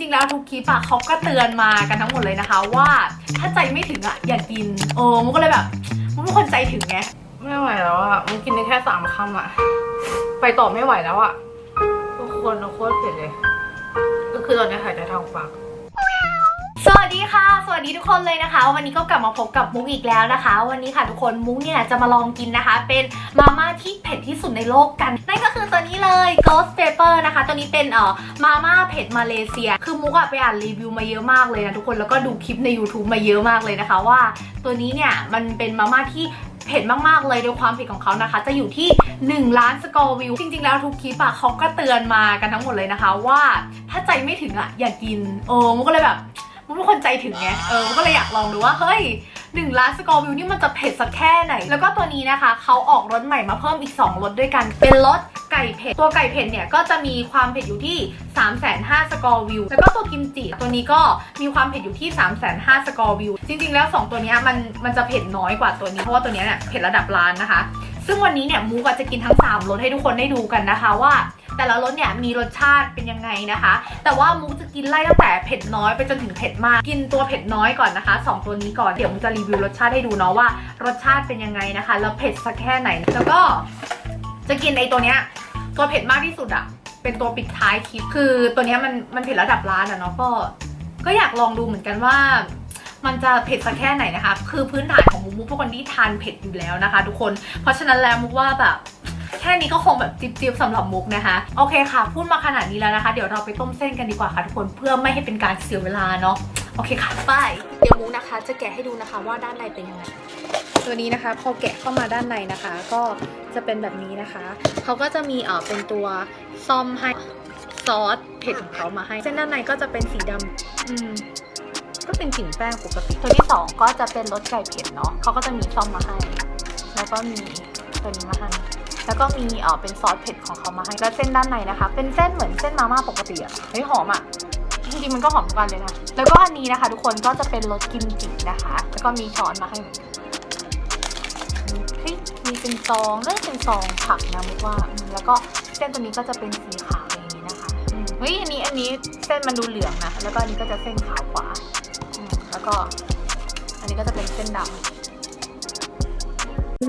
ริงๆ แล้วทุกคลิปอะเขาก็เตือนมากันทั้งหมดเลยนะคะ ว่าถ้าใจไม่ถึงอะอย่ากินเออมุกก็เลยแบบมุกเป็นคนใจถึงไงไม่ไหวแล้วอะมันกินได้แค่สามคำอะไปต่อไม่ไหวแล้วอะทุกคนโคตรเผ็ดเลย ก็คือตอนนี้หายใจทางปาก สวัสดีค่ะ สวัสดีทุกคนเลยนะคะ วันนี้ก็กลับมาพบกับมุกอีกแล้วนะคะ วันนี้ค่ะทุกคนมุกเนี่ยจะมาลองกินนะคะ เป็นมาม่าที่เผ็ดที่สุดในโลกกันนั่นก็คือตัวนี้เลย Ghost Pepper นะคะ ตัวนี้เป็นเอ่อมาม่าเผ็ดมาเลเซีย คือมุกอะไปอ่านรีวิวมาเยอะมากเลยนะทุกคนแล้วก็ดูคลิปใน YouTube มาเยอะมากเลยนะคะ ว่าตัวนี้เนี่ยมันเป็นมาม่าที่เผ็ดมาก ๆ เลยโดยความเผ็ดของเขานะคะ จะอยู่ที่ 1 ล้านสกอร์วิว จริง ๆ แล้วทุกคลิปอะเขาก็เตือนมากันทั้งหมดเลยนะคะ ว่าถ้าใจไม่ถึงอะอย่ากินเออมุกก็เลยแบบ มุกเป็นคนใจถึงไง เออมุกก็เลยอยากลองดูว่า เฮ้ยหนึ่งล้านสกอร์วิวนี่มันจะเผ็ดสักแค่ไหน แล้วก็ตัวนี้นะคะ เขาออกรสใหม่มาเพิ่มอีก 2รสด้วยกัน เป็นรสไก่เผ็ด ตัวไก่เผ็ดเนี่ยก็จะมีความเผ็ดอยู่ที่ 3 5 0 0 0สกอร์วิว แล้วก็ตัวกิมจิตัวนี้ก็มีความเผ็ดอยู่ที่ 3 5 0 0 0สกอร์วิว จริง ๆ แล้ว 2 ตัวเนี้ยมันมันจะเผ็ดน้อยกว่าตัวนี้ เพราะว่าตัวเนี้ยเนี่ยเผ็ดระดับล้านนะคะ ซึ่งวันนี้เนี่ยมูกอะจะกินทั้ง3รสให้ทุกคนได้ดูกันนะคะว่า แต่ละรสเนี่ยมีรสชาติเป็นยังไงนะคะ แต่ว่ามูจะกินไล่ตั้งแต่เผ็ดน้อยไปจนถึงเผ็ดมาก กินตัวเผ็ดน้อยก่อนนะคะสองตัวนี้ก่อนเดี๋ยวมูจะรีวิวรสชาติให้ดูเนาะว่ารสชาติเป็นยังไงนะคะ แล้วเผ็ดสักแค่ไหน แล้วก็จะกินไอตัวเนี้ยตัวเผ็ดมากที่สุดอะเป็นตัวปิดท้ายคลิปคือตัวเนี้ยมันมันเผ็ดระดับล้านอะเนาะก็ ก็อยากลองดูเหมือนกันว่า มันจะเผ็ดสักแค่ไหนนะคะ คือพื้นฐานของมุกมุกเป็นคนที่ทานเผ็ดอยู่แล้วนะคะ ทุกคนเพราะฉะนั้นแล้วมุกว่าแบบ แค่นี้ก็คงแบบจิบๆสำหรับมุกนะคะ โอเคค่ะ พูดมาขนาดนี้แล้วนะคะ เดี๋ยวเราไปต้มเส้นกันดีกว่าค่ะทุกคนเพื่อไม่ให้เป็นการเสียเวลาเนาะโอเคค่ะไปเดี๋ยวมุกนะคะ จะแกะให้ดูนะคะว่าด้านในเป็นยังไงตัวนี้นะคะพอแกะเข้ามาด้านในนะคะ ก็จะเป็นแบบนี้นะคะเขาก็จะมีเออเป็นตัวซ่อมให้ซอสเผ็ดของเขามาให้ เส้นด้านในก็จะเป็นสีดำอืมก็เป็นกลิ่นแป้งปกติ ตัวที่สองก็จะเป็นรสไก่เผ็ดเนาะเขาก็จะมีซ่อมมาให้ แล้วก็มีตัวนี้มาให้ แล้วก็มีเออเป็นซอสเผ็ดของเขามาให้แล้วเส้นด้านในนะคะ เป็นเส้นเหมือนเส้นมาม่าปกติอะเฮ้ยหอมอะจริงๆมันก็หอมทุกกันเลยนะ แล้วก็อันนี้นะคะ ทุกคนก็จะเป็นรสกิมจินะคะ แล้วก็มีช้อนมาให้เหมือนกันเฮ้ยมีเป็นซองน่าจะเป็นซองผักนะมุกว่า แล้วก็เส้นตัวนี้ก็จะเป็นสีขาวอย่างนี้นะคะเฮ้ยอันนี้อันนี้เส้นมันดูเหลืองนะ แล้วก็อันนี้ก็จะเส้นขาวกว่า แล้วก็อันนี้ก็จะเป็นเส้นดำ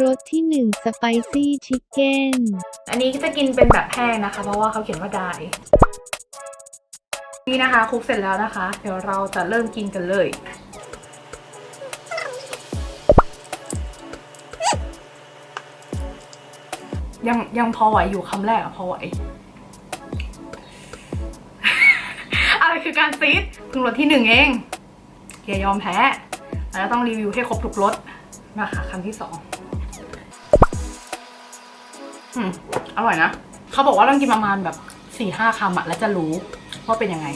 รสที่ 1 สไปซี่ชิคเก้น อันนี้จะกินเป็นแบบแห้งนะคะ เพราะว่าเขาเขียนว่าได้นี่นะคะคลุกเสร็จแล้วนะคะ เดี๋ยวเราจะเริ่มกินกันเลยยังยังพอไหวอยู่คำแรกอะพอไหว อะไรคือการซีดเพิ่งรสที่หนึ่งเองอย่ายอมแพ้ แล้วต้องรีวิวให้ครบทุกรสมาค่ะคำที่สอง อืมอร่อยนะ เขาบอกว่าต้องกินประมาณแบบสี่ห้าคำอะแล้วจะรู้ว่าเป็นยังไง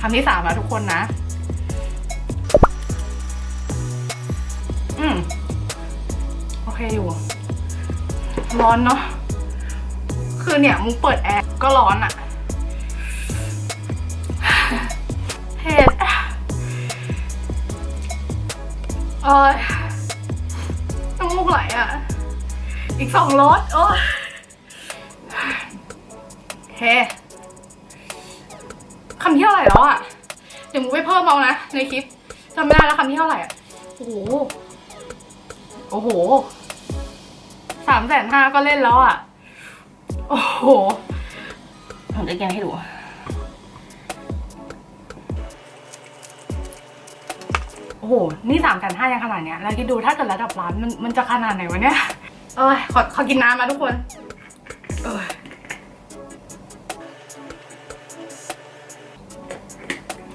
คำที่สามแล้วทุกคนนะ อืม โอเคอยู่ ร้อนเนาะ คือเนี่ยมุกเปิดแอร์ก็ร้อนอะเผ็ดเอยน้ำมูกไหลอะ อีกสองรสโอ้โอเคคำที่เท่าไหร่แล้วอะเดี๋ยวมูไปเพิ่มเอานะ ในคลิปจำไม่ได้แล้วคำที่เท่าไหร่อะโอ้โห โอ้โหสามแสนห้าก็เล่นแล้วอะโอ้โห ผมจะกินให้ดูโอ้โห นี่สามแสนห้ายังขนาดเนี้ย แล้วคิดดูถ้าเกิดระดับล้านมันมันจะขนาดไหนวะเนี่ย เอ้ยขอขอกินน้ำมาทุกคนเอย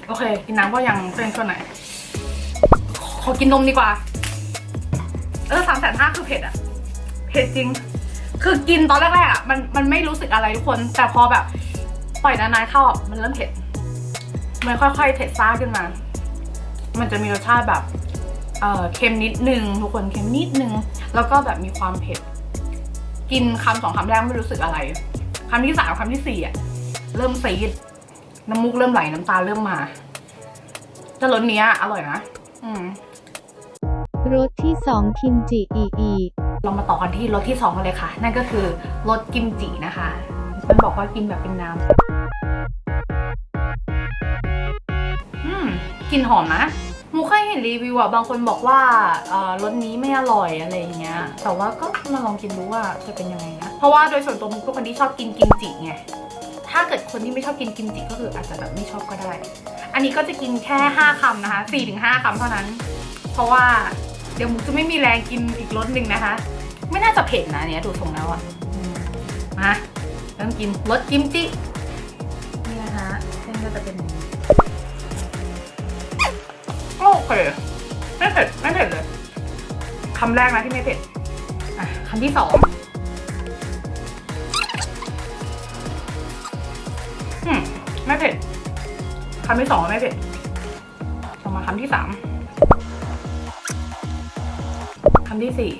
โอเค กินน้ำก็ยังเป็นส่วนไหน ขอกินนมดีกว่า เออสามแสนห้าคือเผ็ดอะเผ็ดจริง คือกินตอนแรกๆอะมันมันไม่รู้สึกอะไรทุกคน แต่พอแบบ ปล่อยนานๆเข้าอะมันเริ่มเผ็ดมันค่อยๆเผ็ดซ่าขึ้นมา มันจะมีรสชาติแบบ เค็มนิดนึงทุกคนเค็มนิดนึง แล้วก็แบบมีความเผ็ด กินคำสองคำแรกไม่รู้สึกอะไรคำที่สามคำที่สี่อะเริ่มซีดน้ำมูกเริ่มไหลน้ำตาเริ่มมาจะรสเนี้ยอร่อยนะรสที่สองกิมจิอีอีเรามาต่อกันที่รสที่สองเลยค่ะ นั่นก็คือรสกิมจินะคะมันบอกว่ากินแบบเป็นน้ำอืมกลิ่นหอมนะ มูเคยเห็นรีวิวอะบางคนบอกว่าเอ่อรสนี้ไม่อร่อยอะไรอย่างเงี้ย แต่ว่าก็มาลองกินดูว่าจะเป็นยังไงนะ เพราะว่าโดยส่วนตัวมุกเป็นคนที่ชอบกินกิมจิไง ถ้าเกิดคนที่ไม่ชอบกินกิมจิก็คืออาจจะแบบไม่ชอบก็ได้ อันนี้ก็จะกินแค่ 5คำนะคะ4-5ถึง5คำเท่านั้น เพราะว่าเดี๋ยวมุกจะไม่มีแรงกินอีกรสหนึ่งนะคะ ไม่น่าจะเผ็ดนะเนี่ยดูทรงแล้วอะอืมมาเริ่มกินรสกิมจิ นี่นะคะเส้นก็จะเป็น เค ไม่เผ็ด ไม่เผ็ดเลย คำแรกนะที่ไม่เผ็ดอะคำที่สองอืมไม่เผ็ด คำที่สองไม่เผ็ดต่อมาคำที่สามคำที่สี่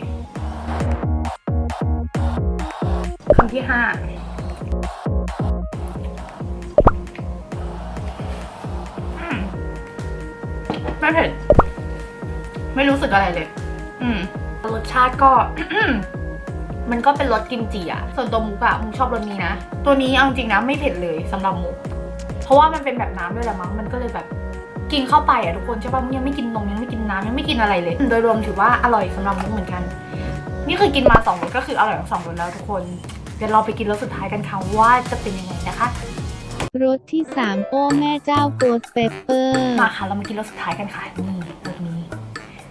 คำที่ห้า ไม่เผ็ด ไม่รู้สึกอะไรเลย อืมรสชาติก็ มันก็เป็นรสกิมจิอะส่วนตัวมุกอะมุกชอบรสนี้นะ ตัวนี้เอาจริงนะไม่เผ็ดเลยสำหรับมุก เพราะว่ามันเป็นแบบน้ำด้วยแหละมั้ง มันก็เลยแบบกินเข้าไปอะทุกคนใช่ป่ะมุกยังไม่กินนมยังไม่กินน้ำยังไม่กินอะไรเลย โดยรวมถือว่าอร่อยสำหรับมุกเหมือนกัน นี่คือกินมาสองรสก็คืออร่อยทั้งสองรสแล้วทุกคน เดี๋ยวเราไปกินรสสุดท้ายกันค่ะว่าจะเป็นยังไงนะคะ รสที่ 3 โอ้แม่เจ้าโกดเปเปอร์มาค่ะ เรามากินรสสุดท้ายกันค่ะ นี่รสนี้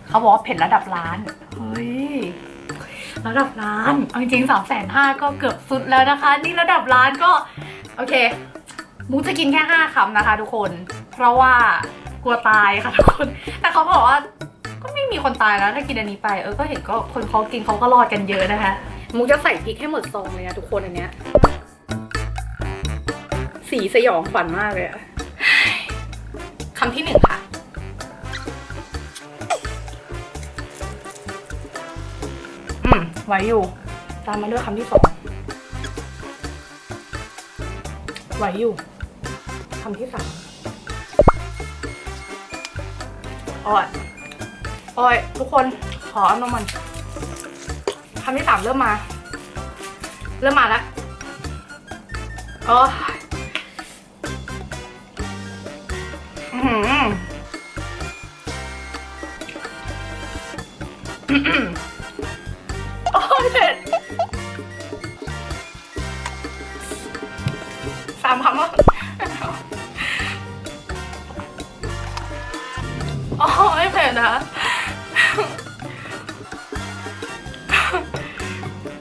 เขาบอกว่าเผ็ดระดับล้าน เฮ้ย ระดับล้าน เอาจริงๆสามแสนห้าก็เกือบสุดแล้วนะคะ นี่ระดับล้านก็ โอเคมูจะกินแค่ห้าคำนะคะ ทุกคน เพราะว่ากลัวตายค่ะทุกคน แต่เขาบอกว่าก็ไม่มีคนตายแล้วถ้ากินอันนี้ไป เออ ก็เห็นก็คนเขากินเขาก็รอดกันเยอะนะคะมูจะใส่พริกให้หมดซองเลยนะทุกคนอันเนี้ย สีสยองขวัญมากเลยอะคำที่หนึ่งค่ะ อืมไหวอยู่ ตามมาด้วยคำที่สองไหวอยู่ คำที่สามอ้อยอ้อยทุกคน ขอเอานมมันคำที่สามเริ่มมา เริ่มมาแล้วโอ้ยอื้อ โอ้ยเผ็ดสามคำว่าโอ้ยเผ็ดนะ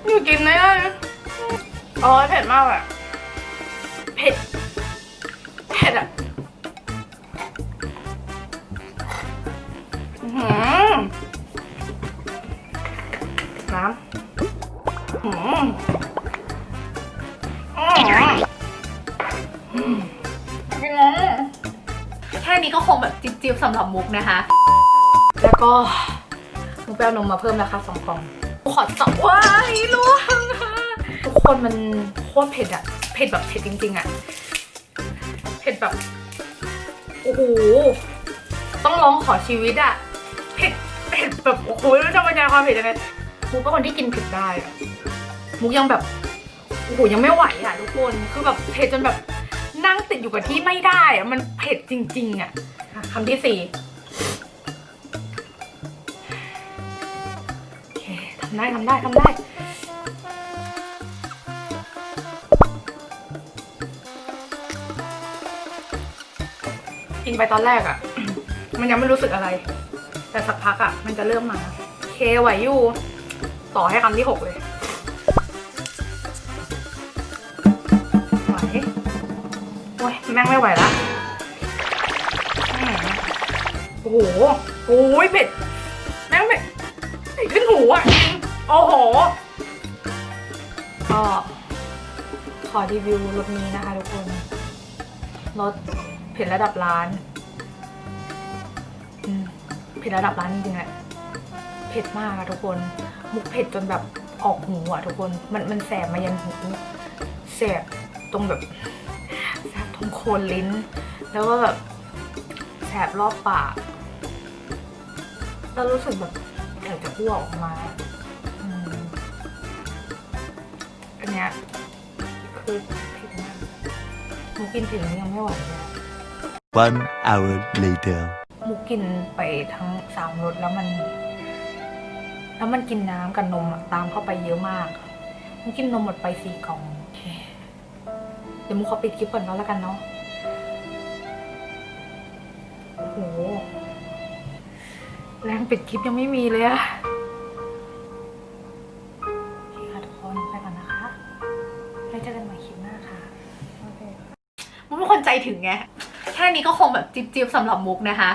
อยู่กินได้โอ้ยเผ็ดมากอะ จิ๊บๆสำหรับมุกนะคะ แล้วก็มุกไปเอานมมาเพิ่มนะคะสองกล่องขอสับว้ายล่วงทุกคนมันโคตรเผ็ดอะเผ็ดแบบเผ็ดจริง ๆอะเผ็ดแบบโอ้โหต้องร้องขอชีวิตอะเผ็ดเผ็ดแบบโอ้โหไม่รู้จะบรรยายความเผ็ดยังไงมุกเป็นคนที่กินเผ็ดได้อะมุกยังแบบโอ้โหยังไม่ไหวอะทุกคนคือแบบเผ็ดจนแบบนั่งติดอยู่กับที่ไม่ได้อะมันเผ็ดจริง ๆอะอะ คำที่สี่เคทำได้ทำได้ทำได้กินไปตอนแรกอะมันยังไม่รู้สึกอะไร แต่สักพักอะมันจะเริ่มมา เคไหวอยู่ ต่อให้คำที่หกเลยไหวโอ้ยแม่งไม่ไหวละ โอ้โหโอ้ยเผ็ดแม่งเผ็ดเผ็ดขึ้นหูอะจริงโอ้โหก็ขอรีวิวรสนี้นะคะทุกคนรสเผ็ดระดับล้านเผ็ดระดับล้านจริงๆแหละเผ็ดมากอะทุกคน มุกเผ็ดจนแบบออกหูอะทุกคน มันมันแสบมายันหูแสบตรงแบบแสบตรงโคนลิ้น แล้วก็แบบแสบรอบปาก แล้วรู้สึกแบบอยากจะอ้วกออกมาอืมอันเนี้ยคือเผ็ดมากมุกกินถึงยังไม่ไหวเลยอะ One hour later. มุกกินไปทั้งสามรสแล้วมัน แล้วมันกินน้ำกับนมอะตามเข้าไปเยอะมากมุกกินนมหมดไปสี่กล่องโอเคเดี๋ยวมุกขอปิดคลิปก่อนก็แล้วกันเนาะโอ้โห แรงปิดคลิปยังไม่มีเลยอะโอเคค่ะทุกคนไปก่อนนะคะไว้เจอกันใหม่คลิปหน้าค่ะมุกเป็นคนใจถึงไง แค่นี้ก็คงแบบจิ๊บๆสำหรับมุกนะคะ